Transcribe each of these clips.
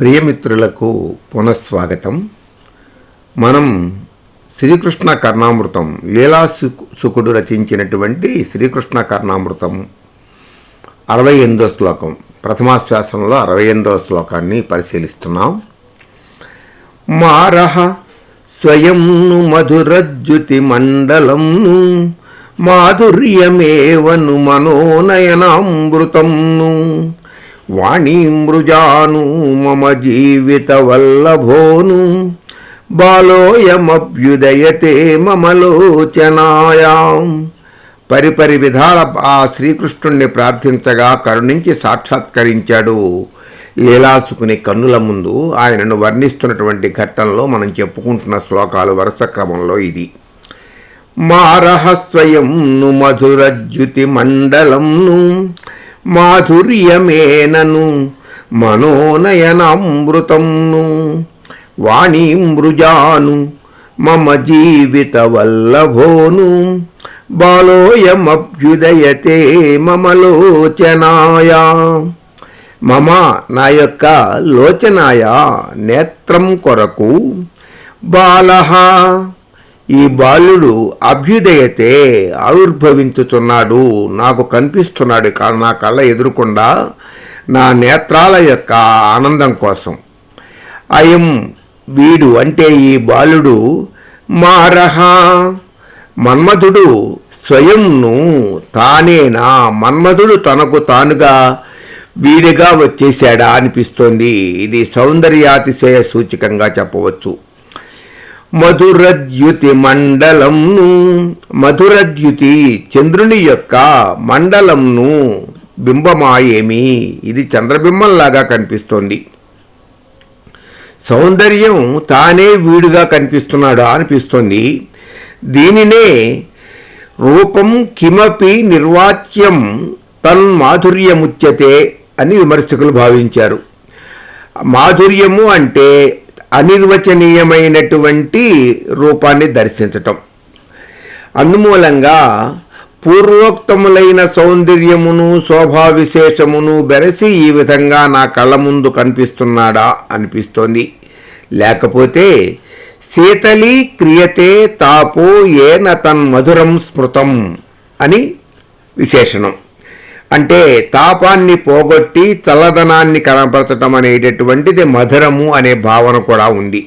ప్రియమిత్రులకు పునఃస్వాగతం. మనం శ్రీకృష్ణ కర్ణామృతం లీలా సుకుడు రచించినటువంటి శ్రీకృష్ణ కర్ణామృతం అరవై ఎనిమిదో శ్లోకం. ప్రథమాశ్వాసంలో అరవై ఎనిమిదవ శ్లోకాన్ని పరిశీలిస్తున్నాం. మారహ స్వయంను మధురజ్జుతి మండలంను మాధుర్యమేవను మనోనయనామృతంను వాణీమృజాను మమ జీవిత వల్లభోను బాలోయమభ్యుదయతే మమలోచనాయాం పరిపరి విధాల ఆ శ్రీకృష్ణుణ్ణి ప్రార్థించగా కరుణించి సాక్షాత్కరించాడు. లీలాసుకుని కన్నుల ముందు ఆయనను వర్ణిస్తున్నటువంటి ఘట్టంలో మనం చెప్పుకుంటున్న శ్లోకాలు వరుస క్రమంలో ఇది. మారహస్వయంను మధురజ్యుతి మండలంను మాధుర్యమేనను మనోనయనామృతంను వాణీమృజాను మమ జీవిత వల్లభోను బాలోయమభ్యుదయతే మమలోచనాయ మమ నా యొక్క లోచనాయ నేత్రం కొరకు బాలహ ఈ బాలుడు అభ్యుదయతే ఆవిర్భవించుచున్నాడు. నాకు కనిపిస్తున్నాడు నా కళ్ళ ఎదురుకుండా నా నేత్రాల యొక్క ఆనందం కోసం. అయం వీడు అంటే ఈ బాలుడు మారహ. మన్మధుడు స్వయంను తానేనా మన్మధుడు తనకు తానుగా వీడిగా వచ్చేసాడా అనిపిస్తోంది. ఇది సౌందర్యాతిశయ సూచికంగా చెప్పవచ్చు. మధురద్యుతి మండలంను మధురద్యుతి చంద్రుని యొక్క మండలంను బింబమాయేమి. ఇది చంద్రబింబంలాగా కనిపిస్తోంది. సౌందర్యం తానే వీడుగా కనిపిస్తున్నాడు అనిపిస్తోంది. దీనినే రూపం కిమపి నిర్వాచ్యం తన్మాధుర్యముచ్యతే అని విమర్శకులు భావించారు. మాధుర్యము అంటే అనిర్వచనీయమైనటువంటి రూపాన్ని దర్శించటం. అందుమూలంగా పూర్వోక్తములైన సౌందర్యమును శోభా విశేషమును బెరసి ఈ విధంగా నా కళ్ళ ముందు కనిపిస్తున్నాడా అనిపిస్తోంది. లేకపోతే శీతలీ క్రియతే తాపో ఏన తన్మధురం స్మృతం అని విశేషణం. అంటే తాపాన్ని పోగొట్టి చల్లదనాన్ని కనపరచటం అనేటటువంటిది మధురము అనే భావన కూడా ఉంది.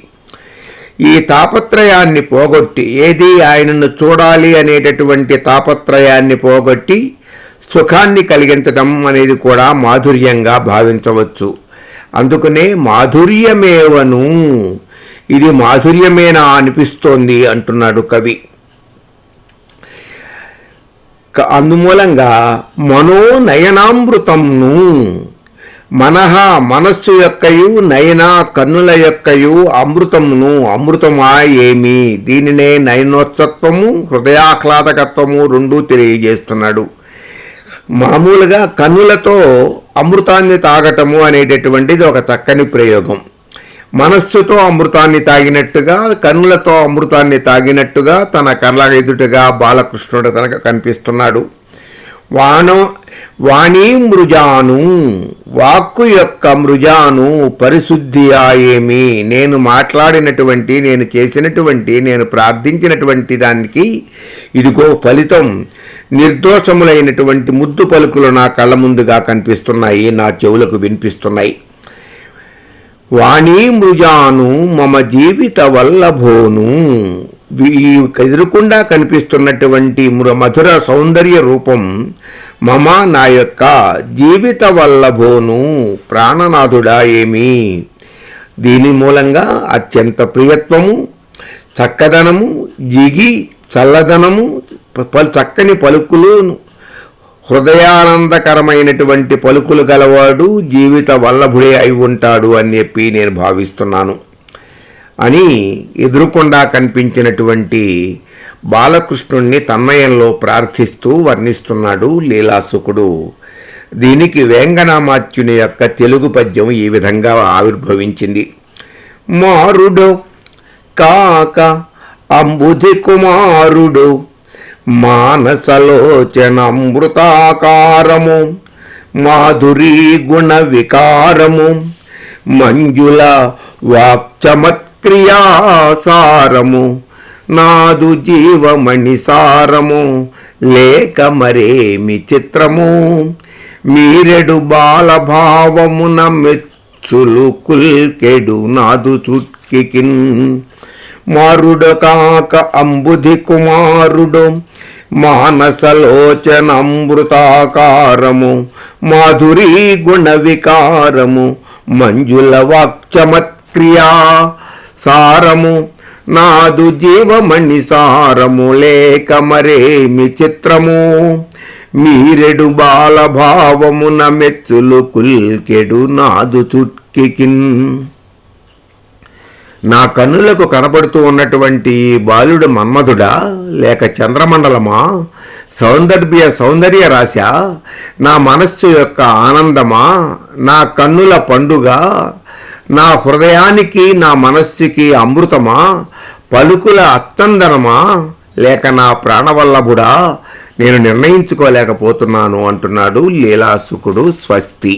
ఈ తాపత్రయాన్ని పోగొట్టి ఏది ఆయనను చూడాలి అనేటటువంటి తాపత్రయాన్ని పోగొట్టి సుఖాన్ని కలిగించడం అనేది కూడా మాధుర్యంగా భావించవచ్చు. అందుకనే మాధుర్యమేవను? ఇది మాధుర్యమేనా అనిపిస్తోంది అంటున్నాడు కవి. అందుమూలంగా మనోనయనామృతంను మనహ మనస్సు యొక్కయు నయన కన్నుల యొక్కయు అమృతమును. అమృతమా ఏమి? దీనినే నయనోత్సత్వము హృదయాహ్లాదకత్వము రెండూ తెలియజేస్తున్నాడు. మామూలుగా కన్నులతో అమృతాన్ని తాగటము అనేటటువంటిది ఒక చక్కని ప్రయోగం. మనస్సుతో అమృతాన్ని తాగినట్టుగా కన్నులతో అమృతాన్ని తాగినట్టుగా తన కళ్ళ ఎదుటగా బాలకృష్ణుడు తనకు కనిపిస్తున్నాడు. వాణో వాణి మృజాను వాక్కు యొక్క మృజాను పరిశుద్ధియా ఏమి నేను మాట్లాడినటువంటి నేను చేసినటువంటి నేను ప్రార్థించినటువంటి దానికి ఇదిగో ఫలితం. నిర్దోషములైనటువంటి ముద్దు పలుకులు నా కళ్ళ ముందుగా కనిపిస్తున్నాయి నా చెవులకు వినిపిస్తున్నాయి. వాణీ మృజాను మమ జీవిత వల్లభోను. ఈ ఎదురుకుండా కనిపిస్తున్నటువంటి మధుర సౌందర్య రూపం మమ నా యొక్క జీవిత వల్లభోను ప్రాణనాథుడా ఏమి? దీని మూలంగా అత్యంత ప్రియత్వము చక్కదనము జిగి చల్లదనము పలు చక్కని పలుకులు హృదయానందకరమైనటువంటి పలుకులు గలవాడు జీవిత వల్లభుడే అయి ఉంటాడు అని చెప్పి నేను భావిస్తున్నాను. అని ఎదురుకుండా కనిపించినటువంటి బాలకృష్ణుణ్ణి తన్మయంలో ప్రార్థిస్తూ వర్ణిస్తున్నాడు లీలాసుకుడు. దీనికి వేంగనామాత్యుని యొక్క తెలుగు పద్యం ఈ విధంగా ఆవిర్భవించింది. మారుడో కాక అంబుధి కుమారుడు మానసలోచనమృతాకారము మాధురీ గుణ వికారము మంజుల వాక్చమత్క్రియాసారము నాదు జీవమణి సారము లేక మరేమి చిత్రము మీరెడు బాలభావమున మెచ్చులు కుల్కెడు నాదు చుట్కికిన్ మారుడకాక అంబుధి కుమారుడు మానసలోచనమృతాకారము మాధురీ గుణ వికారము మంజుల వాక్చమత్క్రియా సారము నాదు జీవమణి సారము లేక మరేమి చిత్రము? మీరెడు బాలభావమున మెచ్చులు కుల్కెడు నాదు చుట్కికిన్. నా కన్నులకు కనబడుతూ ఉన్నటువంటి బాలుడు మన్మధుడా లేక చంద్రమండలమా? సౌందర్య సౌందర్య రాశ? నా మనస్సు యొక్క ఆనందమా? నా కన్నుల పండుగ? నా హృదయానికి నా మనస్సుకి అమృతమా? పలుకుల అత్తందనమా? లేక నా ప్రాణవల్లభుడా నేను నిర్ణయించుకోలేకపోతున్నాను అంటున్నాడు లీలాసుకుడు స్వస్తి.